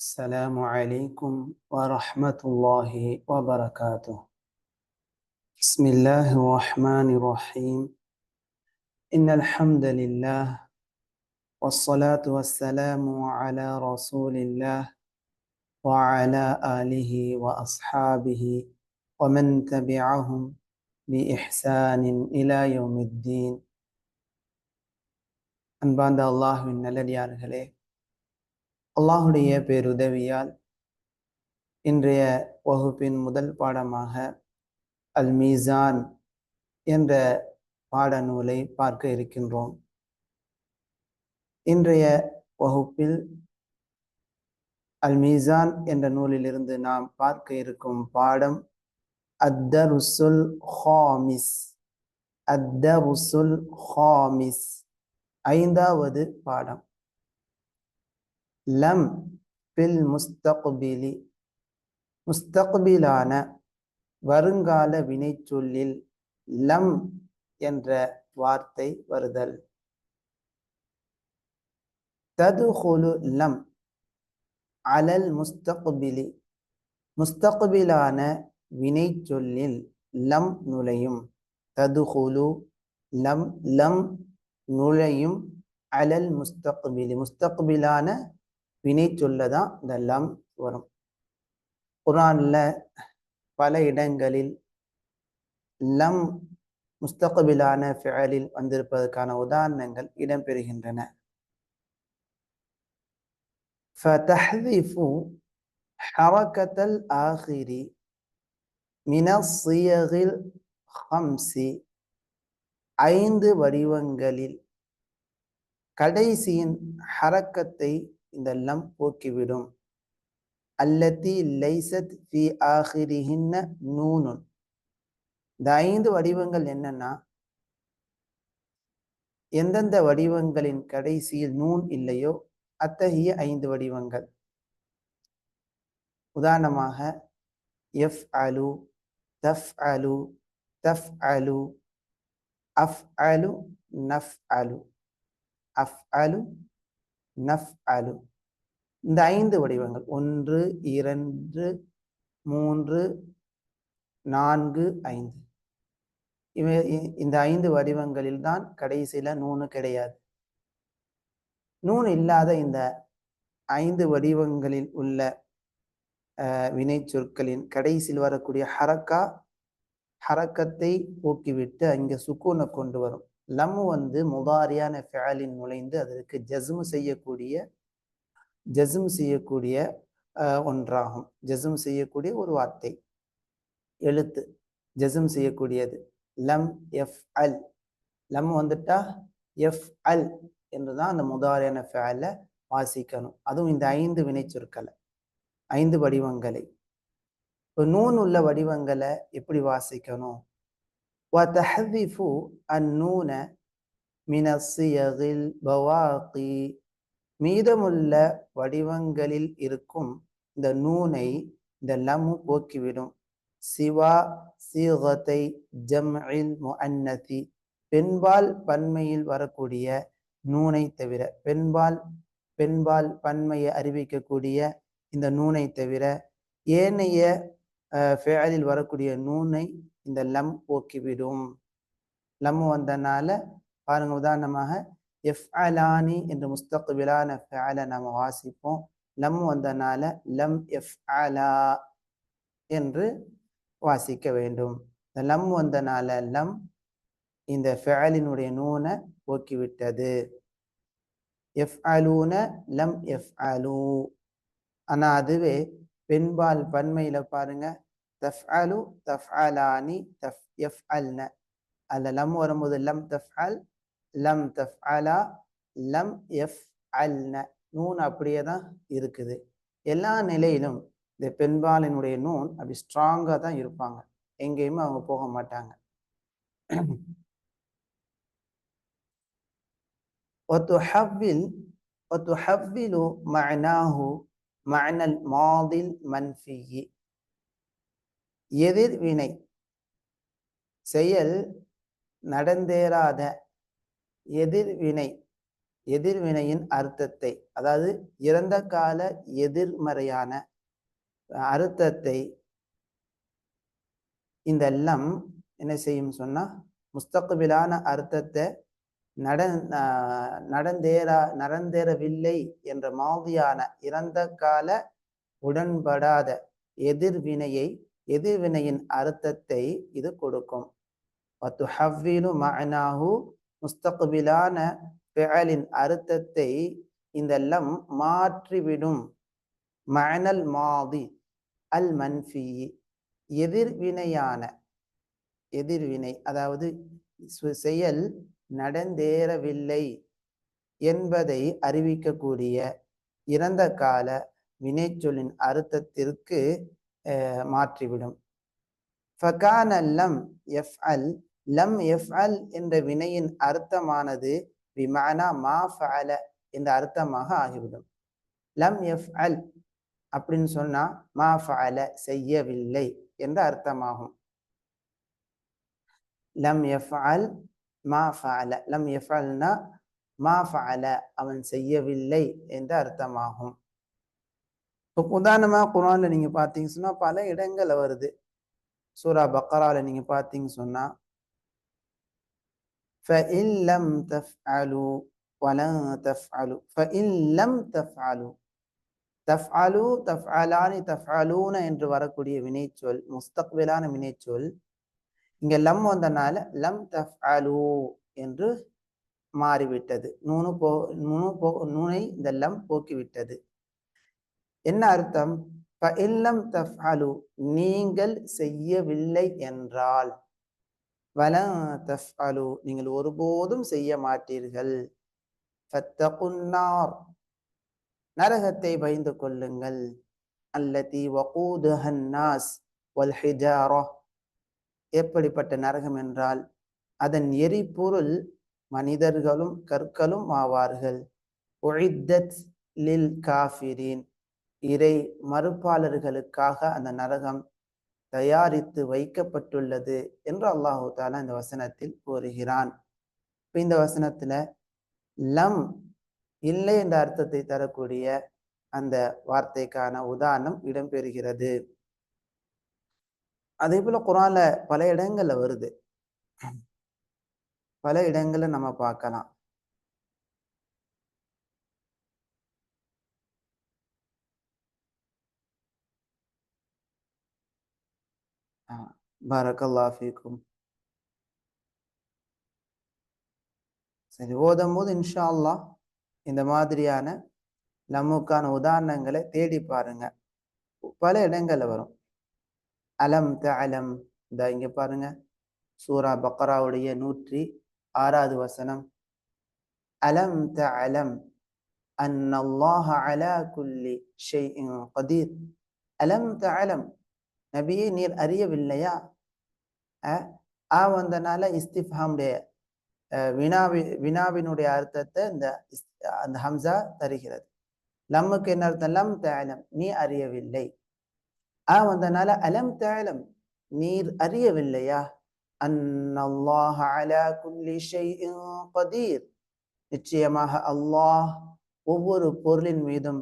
السلام عليكم ورحمة الله وبركاته. بسم الله الرحمن الرحيم. إن الحمد لله والصلاة والسلام على رسول الله وعلى آله وأصحابه ومن تبعهم بإحسان إلى يوم الدين. أنبان الله من الذي அல்லாஹுடைய பேருதவியால் இன்றைய வகுப்பின் முதல் பாடமாக அல் மீசான் என்ற பாடநூலை பார்க்க இருக்கின்றோம். இன்றைய வகுப்பில் அல் மீசான் என்ற நூலிலிருந்து நாம் பார்க்க இருக்கும் பாடம் அத்தருசுல் ஹாமிஸ் அத்தருசுல் ஹாமிஸ் ஐந்தாவது பாடம். லம் பில் முஸ்தக்பிலி. முஸ்தக்பிலான வருங்கால வினைச்சொல்லில் லம் என்ற வார்த்தை வருதல். ததுஹுலு லம் அலல் முஸ்தக்பிலி. முஸ்தக்பிலான வினைச்சொல்லில் லம் நுழையும். ததுஹுலு லம் லம் நுழையும் அலல் முஸ்தக்பிலி. முஸ்தக்பிலான வினை சொல்ல தான் இதெல்லாம் வரும். குரான்ல பல இடங்களில் லம் முஸ்தகபிலான ஃபேலில் வந்திருப்பதற்கான உதாரணங்கள் இடம்பெறுகின்றன. ஹரக்கத்தல் ஆஹிரி மினசியகில் ஹம்சி ஐந்து வடிவங்களில் கடைசியின் ஹரக்கத்தை இந்த லம் போக்கிவிடும். அல்லத்தி லைசத் ஃபி ஆஹிரிஹின்ன நூனுன். இந்த ஐந்து வடிவங்கள் என்னன்னா எந்தெந்த வடிவங்களின் கடைசியில் நூன் இல்லையோ அத்தகைய ஐந்து வடிவங்கள். உதாரணமாக எஃப் அலு தஃப் அலு தஃப் அலு அஃப் அலு நஃப் அலு அஃப் அலு நஃப் அலு இந்த ஐந்து வடிவங்கள் ஒன்று இரண்டு மூன்று நான்கு ஐந்து. இவை இந்த ஐந்து வடிவங்களில் தான் கடைசியில் நூனு கிடையாது. நூன் இல்லாத இந்த ஐந்து வடிவங்களில் உள்ள வினை சொற்களின் கடைசியில் வரக்கூடிய ஹரக்கா ஹரக்கத்தை போக்கிவிட்டு அங்கே சுக்கூனை கொண்டு வரும். லம் வந்து முதாரியான ஃபேலின் நுழைந்து அதற்கு ஜஸ்மு செய்யக்கூடிய ஜஸ்ம் செய்யக்கூடிய ஒன்றாகும் ஜஸ்ம் செய்யக்கூடிய ஒரு வார்த்தை எழுத்து ஜஸ்ம் செய்யக்கூடியது லம் எஃப் அல் லம் வந்துட்டா எஃப் அல் என்றுதான் அந்த முதாரியான ஃபேல வாசிக்கணும் அதுவும் இந்த ஐந்து வினை சொற்களை ஐந்து வடிவங்களை இப்போ நூன் உள்ள வடிவங்களை எப்படி வாசிக்கணும் وتحذف النون من الصيغ البواقي மீதமுள்ள வடிவங்களில் இருக்கும் இந்த நூனை இந்த லம்மு போக்கிவிடும். சிவா சீகத்தை ஜம்இல் முஅன்னதி பெண்பால் பன்மையில் வரக்கூடிய நூனை தவிர பெண்பால் பெண்பால் பன்மையை அறிவிக்கக்கூடிய இந்த நூனை தவிர ஏனைய ஃபேலில் வரக்கூடிய நூனை இந்த லம் போக்கிவிடும். லம் வந்தனால பாருங்க உதாரணமாக எஃப் அலானி என்று முஸ்தக்பிலான ஃபேல நம்ம வாசிப்போம். லம் வந்தனால லம் எஃப் அலா என்று வாசிக்க வேண்டும். இந்த லம் வந்தனால லம் இந்த ஃபேலினுடைய நூனை போக்கிவிட்டது. எஃப் அலூன லம் எஃப் அலூ ஆனால் அதுவே பெண்பால் பன்மையில் பாருங்க. தஃப் அலு தஃப் அலானி தஃப் எஃப் அல்ன அதில் லம் வரும்போது லம் தஃப் அல் லம் தஃப் அலா லம் எஃப் அல் நூன் அப்படியே தான் இருக்குது. எல்லா நிலையிலும் இந்த பெண்பாலினுடைய நூன் அப்படி ஸ்ட்ராங்காக தான் இருப்பாங்க. எங்கேயுமே அவங்க போக மாட்டாங்க. ஒருத்து ஹவ்வில் ஒத்து ஒத்துஹவ்விலு மனாஹு மனல் மாதில் மன்ஃபியி. எதிர்வினை செயல் நடந்தேறாத எதிர்வினை எதிர்வினையின் அர்த்தத்தை அதாவது இறந்த கால எதிர்மறையான அர்த்தத்தை இந்த லம் என்ன செய்யும் சொன்னா முஸ்தகபிலான அர்த்தத்தை நட நடந்தேறா நடந்தேறவில்லை என்ற மாதியான இறந்த கால உடன்படாத எதிர்வினையை எதிர்வினையின் அர்த்தத்தை இது கொடுக்கும். மனாஹூ முஸ்தகுபிலான ஃபிஅலின் அர்த்தத்தை இந்த லம் மாற்றிவிடும். மனல் மாதி அல் மன்ஃபி எதிர்வினையான எதிர்வினை அதாவது செயல் நடந்தேறவில்லை என்பதை அறிவிக்கக்கூடிய இறந்த கால வினைச்சொல்லின் அர்த்தத்திற்கு மாற்றிவிடும். ஃபகானல்லம் எஃப் அல் லம் எஃப் அல் என்ற வினையின் அர்த்தமானது விமானா மா ஃபஅல என்ற அர்த்தமாக ஆகிவிடும். லம் எஃப் அல் அப்படின்னு சொன்னா மா ஃபஅல செய்யவில்லை என்ற அர்த்தமாகும். லம் எஃப் அல் மா ஃபஅல லம் எஃப் அல்னா மா ஃபஅல அவன் செய்யவில்லை என்ற அர்த்தமாகும். இப்போ உதாரணமாக குரானில் நீங்கள் பார்த்தீங்க சொன்னால் பல இடங்களில் வருது. சூரா பக்கராவில் நீங்கள் பார்த்தீங்க சொன்னால் فَإِن لَّمْ تَفْعَلُوا وَلَن تَفْعَلُوا فَإِن لَّمْ تَفْعَلُوا தஃப்அலு தஃப்அலானி தஃப்அலூன என்று வரக்கூடிய வினைச்சொல் முஸ்தக்பிலான வினைச்சொல் இங்க லம் வந்தனால லம் தஃப்அலு என்று மாறிவிட்டது நூனு போ நூனு போ நூனை இந்த லம் போக்கிவிட்டது என்ன அர்த்தம் இல்லம் தஃப்அலு நீங்கள் செய்யவில்லை என்றால் வல தஃப்அலு நீங்கள் ஒருபோதும் செய்ய மாட்டீர்கள். ஃபத்தகுன்னார் நரகத்தை பயந்து கொள்ளுங்கள். அல்லதி வகூதுஹன்னாஸ் வல் எப்படிப்பட்ட நரகம் என்றால் அதன் எரிபொருள் மனிதர்களும் கற்களும் ஆவார்கள். உழித்தத் லில் காஃபிரீன் இறை மறுப்பாளர்களுக்காக அந்த நரகம் தயாரித்து வைக்கப்பட்டுள்ளது என்று அல்லாஹு தாலா இந்த வசனத்தில் கூறுகிறான். இப்ப இந்த வசனத்துல லம் இல்லை என்ற அர்த்தத்தை தரக்கூடிய அந்த வார்த்தைக்கான உதாரணம் இடம்பெறுகிறது. அதே போல குரான்ல பல இடங்கள்ல வருது. பல இடங்கள்ல நம்ம பார்க்கலாம். பாரக்கல்லா ஃபீக்கும். சரி ஓதும் போது இன்ஷா அல்லாஹ் இந்த மாதிரியான நமக்கான உதாரணங்களை தேடி பாருங்க. பல இடங்கள்ல வரும். அலம் த அலம் இந்த இங்க பாருங்க. சூரா பக்ராவுடைய நூற்றி ஆறாவது வசனம். அலம் த அலம் அன் அல்லாஹ அலா குல்லி ஷெய் கதீர். அலம் த அலம் நபியை நீர் அறியவில்லையா? ஆ வந்தனால இஸ்திஃபாமுடைய வினாவி வினாவினுடைய அர்த்தத்தை இந்த அந்த ஹம்சா தருகிறது. லம்முக்கு என்ன அர்த்தம்? லம் தேலம் நீ அறியவில்லை. ஆ வந்தனால அலம் தேலம் நீர் அறியவில்லையா? கதீர். நிச்சயமாக அல்லாஹ் ஒவ்வொரு பொருளின் மீதும்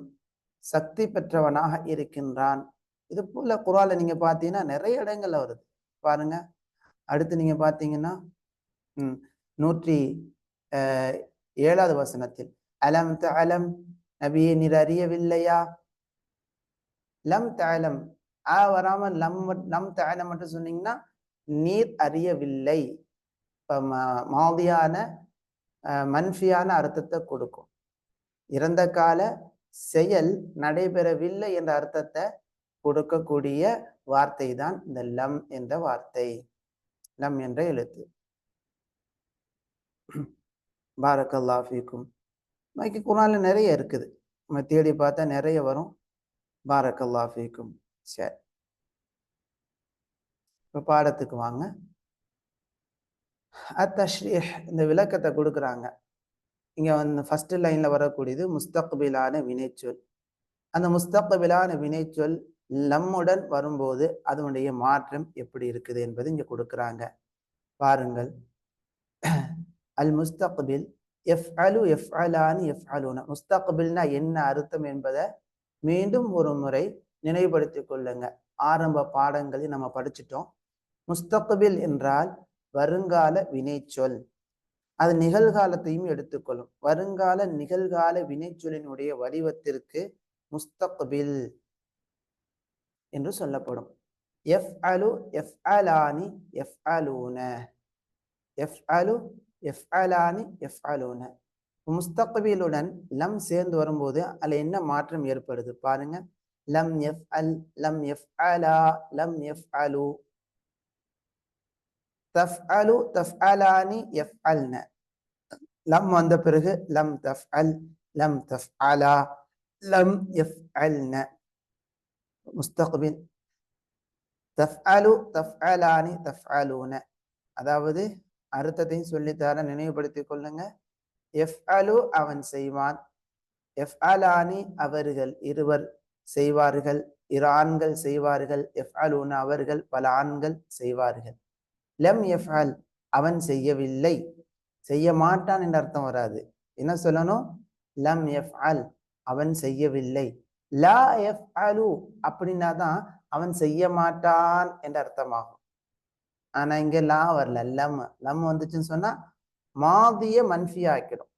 சக்தி பெற்றவனாக இருக்கின்றான். இது போல குரால நீங்க பாத்தீங்கன்னா நிறைய இடங்கள்ல வருது. பாருங்க. அடுத்து நீங்க பாத்தீங்கன்னா உம் நூற்றி ஏழாவது வசனத்தில் அலம் தலம் நபியை நீர் அறியவில்லையா? லம் தலம் ஆ வராம லம் லம் தலம் மட்டும் சொன்னீங்கன்னா நீர் அறியவில்லை. இப்ப மாதியான மன்ஃபியான அர்த்தத்தை கொடுக்கும். இறந்த கால செயல் நடைபெறவில்லை என்ற அர்த்தத்தை கொடுக்கக்கூடிய வார்த்தை தான் இந்த லம் என்ற வார்த்தை. லம் என்ற எழுத்து. பாரக்கல்லா ஃபீக்கும். பாக்கி குரான்ல நிறைய இருக்குது. நம்ம தேடி பார்த்தா நிறைய வரும். பாரக்கல்லா ஃபீக்கும். சரி. இப்போ பாடத்துக்கு வாங்க. அத்தஷ்ரீஹ் இந்த விளக்கத்தை கொடுக்குறாங்க. இங்க வந்து ஃபர்ஸ்ட் லைன்ல வரக்கூடியது முஸ்தக்பிலான வினைச்சொல். அந்த முஸ்தக்பிலான வினைச்சொல் லம்முடன் வரும்போது அதனுடைய மாற்றம் எப்படி இருக்குது என்பது இங்கே கொடுக்குறாங்க. பாருங்கள். அல் முஸ்தக்பில் எஃப் அலு எஃப் அலானி எஃப் அலுன முஸ்தக்பில்னா என்ன அர்த்தம் என்பதை மீண்டும் ஒரு முறை நினைவுபடுத்தி கொள்ளுங்க. ஆரம்ப பாடங்களில் நம்ம படிச்சிட்டோம். முஸ்தக்பில் என்றால் வருங்கால வினைச்சொல். அது நிகழ்காலத்தையும் எடுத்துக்கொள்ளும். வருங்கால நிகழ்கால வினைச்சொல்லினுடைய வடிவத்திற்கு முஸ்தக்பில். என்று சொல்லப்படும். எஃப் அலு எஃப் அலானி எஃப் அலூன எஃப் அலு எஃப் அலானி எஃப் அலூன முஸ்தகபிலுடன் லம் சேர்ந்து வரும்போது அதில் என்ன மாற்றம் ஏற்படுது பாருங்க. லம் எஃப் அல் லம் எஃப் அலா லம் எஃப் அலு தஃப் அலு தஃப் அலானி எஃப் அல்ன லம் வந்த பிறகு லம் தஃப் அல் லம் தஃப் அலா லம் எஃப் அல்ன முஸ்தக்பில். தஃப் அலு தஃப் அலானி தஃப் அதாவது அர்த்தத்தையும் சொல்லித்தர நினைவுபடுத்திக் கொள்ளுங்க. எஃப் அலு அவன் செய்வான். எஃப் அலானி அவர்கள் இருவர் செய்வார்கள். இரு ஆண்கள் செய்வார்கள். எஃப் அலூன அவர்கள் பல ஆண்கள் செய்வார்கள். லெம் எஃப் அல் அவன் செய்யவில்லை. செய்ய மாட்டான் என்ற அர்த்தம் வராது. என்ன சொல்லணும்? லம் எஃப் அல் அவன் செய்யவில்லை. லா எஃப் அலு அப்படின்னா தான் அவன் செய்ய மாட்டான் என்ற அர்த்தமாகும். ஆனா இங்க லா வரல லம். லம் வந்துச்சுன்னு சொன்னா மாதிய மன்ஃபியா ஆக்கிடும்.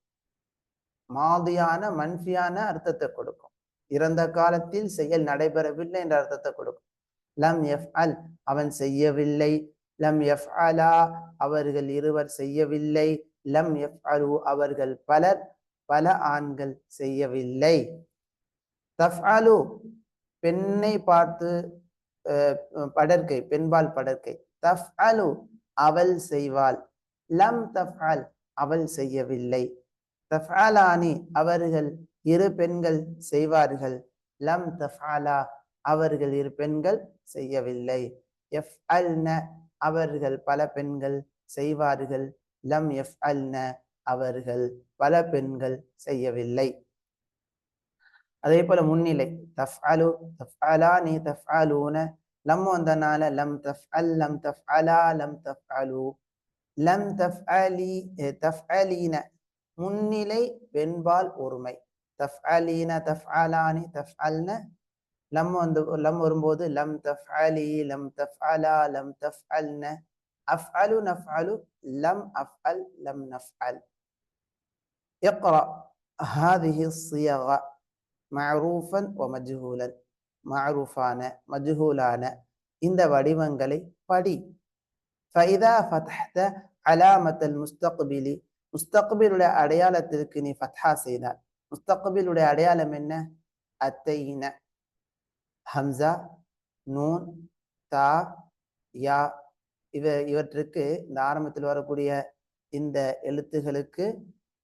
மாதியான மன்ஃபியான அர்த்தத்தை கொடுக்கும். இறந்த காலத்தில் செயல் நடைபெறவில்லை என்ற அர்த்தத்தை கொடுக்கும். லம் எஃப் அல் அவன் செய்யவில்லை. லம் எஃப் அலா அவர்கள் இருவர் செய்யவில்லை. லம் எஃப் அலு அவர்கள் பலர் பல ஆண்கள் செய்யவில்லை. தஃப் அலு பெண்ணை பார்த்து படற்கை பெண்பால் படற்கை. தஃப் அலு அவள் செய்வாள். லம் தஃப் அவள் செய்யவில்லை. தஃபாலானி அவர்கள் இரு பெண்கள் செய்வார்கள். லம் தஃபாலா அவர்கள் இரு பெண்கள் செய்யவில்லை. எஃப் அல்ன அவர்கள் பல பெண்கள் செய்வார்கள். லம் எஃப் அல்ன அவர்கள் பல பெண்கள் செய்யவில்லை. அதே போல முன்னிலை தஃப் அலு தஃப் அலானி தஃப் அலூன லம் வந்தனால லம் தஃப் அல் லம் தஃப் அலா லம் தஃப் அலு லம் தஃப் அலி தஃப் அலீன முன்னிலை வெண்பால் ஒருமை தஃப் அலீன தஃப் அலானி தஃப் அல்ன லம் வந்து லம் வரும்போது லம் தஃப் அலி லம் தஃப் அலா லம் தஃப் அல்ன அஃப் அலு நஃப் அலு லம் அஃப் அல் லம் நஃப் அல் اقرأ هذه மரூஃபன் ஒ மஜ்ஹூலன் மரூஃபான மஜ்ஹூலான இந்த வடிவங்களை படி. ஃபைதா ஃபத்ஹத அலாமத்தல் முஸ்தக்பிலி முஸ்தக்பிலுடைய அடையாளத்திற்கு நீ ஃபத்ஹா செய்தார் முஸ்தக்பிலுடைய அடையாளம் என்ன? அத்தையின. ஹம்சா நூன் தா யா. இவ இவற்றுக்கு இந்த ஆரம்பத்தில் வரக்கூடிய இந்த எழுத்துகளுக்கு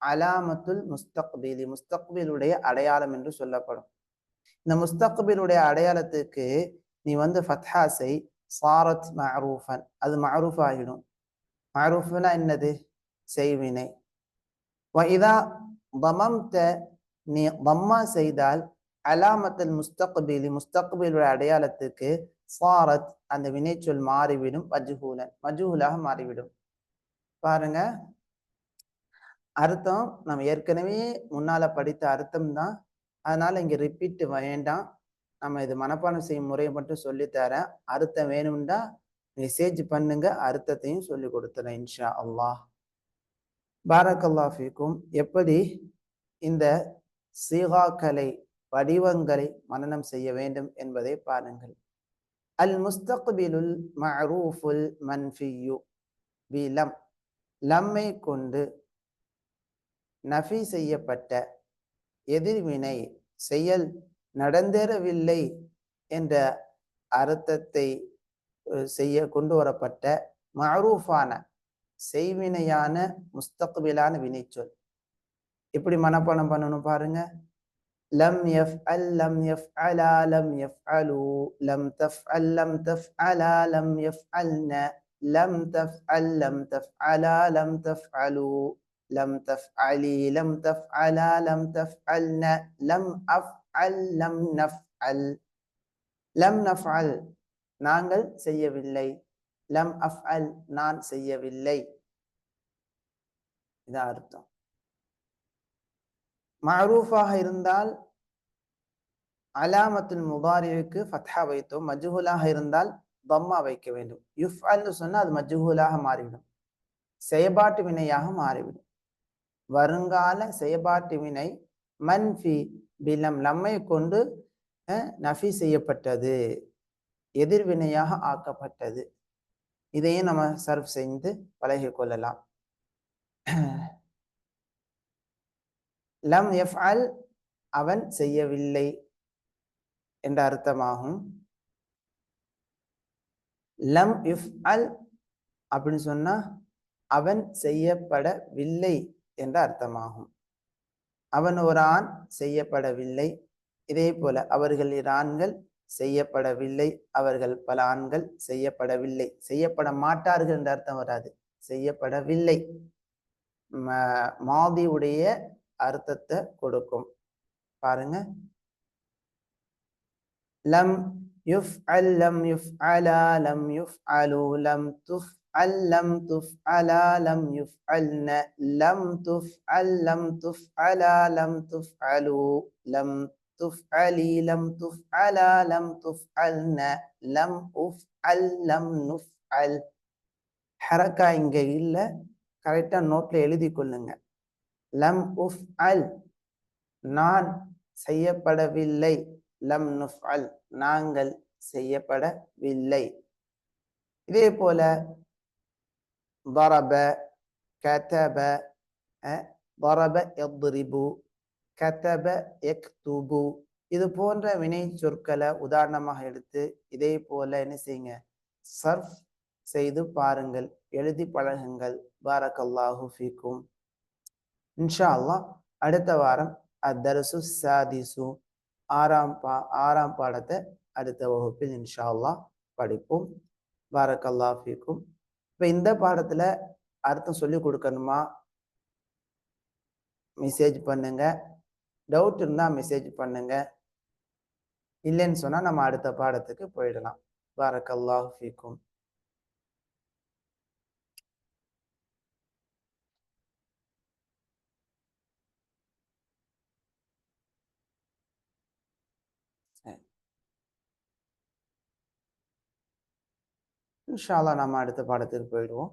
அலாமத்துல் முஸ்தக்பிலி. முஸ்தக்பிலுடைய அடையாளம் என்று சொல்லப்படும். இந்த முஸ்தக்பிலுடைய அடையாளத்துக்கு நீ வந்து ஃபத்ஹாஸை சாரத் மஅரூஃபன் அது மஅரூஃப் ஆகிடும். மஅரூஃப்னா என்னது? செய்வினை. இதா பமம்த நீ பம்மா செய்தால் அலாமத்தல் முஸ்தக்பிலி. முஸ்தக்பிலுடைய அடையாளத்துக்கு சாரத் அந்த வினைச்சொல் மாறிவிடும். மஜ்ஹூலன். மஜ்ஹூலாக மாறிவிடும். பாருங்க. அர்த்தம் நம்ம ஏற்கனவே முன்னால் படித்த அர்த்தம் தான். அதனால் இங்கே ரிப்பீட் வேண்டாம். நம்ம இது மனப்பாடம் செய்யும் முறையை மட்டும் சொல்லித்தரேன் அர்த்தம் வேணும்னா மெசேஜ் பண்ணுங்க. அர்த்தத்தையும் சொல்லி கொடுத்துறேன் இன்ஷா அல்லாஹ். பாரக்கல்லா ஃபீக்கும். எப்படி இந்த சீகாக்களை வடிவங்களை மனநம் செய்ய வேண்டும் என்பதை பாருங்கள். அல் முஸ்தக்பிலுல் மஅரூஃபுல் மன்ஃபியு. பிலம் லம்மை கொண்டு நஃபி செய்யப்பட்ட எதிர்வினை செயல் நடந்தேறவில்லை என்ற அர்த்தத்தை செய்ய கொண்டு வரப்பட்ட மாரூஃபான செய்வினையான முஸ்தக்பிலான வினைச்சொல். எப்படி மனப்பாடம் பண்ணணும் பாருங்க. லம் எஃப் அல் லம் எஃப் அலா லம் எஃப் அலு லம் தஃப் அல் லம் தஃப் அலா லம் எஃப் அல்ன லம் தஃப் அல் லம் தஃப் அலா லம் தஃப் அலு لم تفعلي لم تفعلا لم تفعلن لم أفعل لم نفعل لم نفعل நாங்கள் செய்யவில்லை லம் அஃப்அல் நான் செய்யவில்லை இதான் அர்த்தம் மஅரூஃபாக இருந்தால் அலாமத்துல் முதாரிக்கு ஃபத்ஹா வைத்தோம் மஜ்ஹூலாக இருந்தால் தம்மா வைக்க வேண்டும் யுஃப் அல்னு சொன்னா அது மஜ்ஹூலாக மாறிவிடும் செயபாட்டு வினையாக மாறிவிடும் வருங்கால செயபாட்டு வினை மன்ஃபி பிலம் நம்மை கொண்டு நஃபி செய்யப்பட்டது. எதிர்வினையாக ஆக்கப்பட்டது. இதையும் நம்ம சர்வ் செய்து பழகி கொள்ளலாம். லம் எஃப்அல் அவன் செய்யவில்லை என்ற அர்த்தமாகும். லம் இஃப் அல் அப்படின்னு சொன்னா அவன் செய்யப்படவில்லை. என்ற அர்த்தமாகும். அவன் ஒரு ஆண் செய்யப்படவில்லை. இதே போல அவர்கள் ஆண்கள் செய்யப்படவில்லை. அவர்கள் பல ஆண்கள் செய்யப்படவில்லை. செய்யப்பட மாட்டார்கள் என்ற அர்த்தம் வராது. செய்யப்படவில்லை. ம- மாதியுடைய அர்த்தத்தை கொடுக்கும். பாருங்க. லம் யுஃப் அல் லம் யுஃப் அலா லம் யுஃப்அலு லம் அல்லம் லம் துஃப்அலா லம் யுஃப்அல்ன லம் துஃப் அல்லம் துஃப் துஃப்அலா லம் துஃப்அலு லம் துஃப்அலி லம் துஃப்அலா லம் துஃப்அல்ன லம் உஃப்அல் லம் நுஃப்அல். ஹரக்கா இங்க இல்ல. கரெக்டா நோட்ல எழுதி கொள்ளுங்க. லம் உஃப் அல் நான் செய்யப்படவில்லை. லம் நுஃப்அல் நாங்கள் செய்யப்படவில்லை. இதே போல ضرب كتب அஹ், ضرب يضرب كتب يكتب இது போன்ற வினை சொற்களை உதாரணமாக எடுத்து இதே போல என்ன செய்யுங்க சர்ஃப் செய்து பாருங்கள் எழுதி பழகுங்கள் பாரக்கல்லாஹு ஃபீக்கும் இன்ஷா அல்லாஹ் அடுத்த வாரம் அத்தரசு சாதிசு ஆறாம் பா ஆறாம் பாடத்தை அடுத்த வகுப்பில் இன்ஷா அல்லாஹ் படிப்போம் பாரக்கல்லா ஃபீக்கும் இப்போ இந்த பாடத்துல அர்த்தம் சொல்லி கொடுக்கணுமா? மெசேஜ் பண்ணுங்க. டவுட் இருந்தா மெசேஜ் பண்ணுங்க. இல்லைன்னு சொன்னா நம்ம அடுத்த பாடத்துக்கு போயிடலாம். பாரக்கல்லாஹு ஃபீக்கும். இன்ஷா நம்ம அடுத்த பாடத்திற்கு போயிடுவோம்.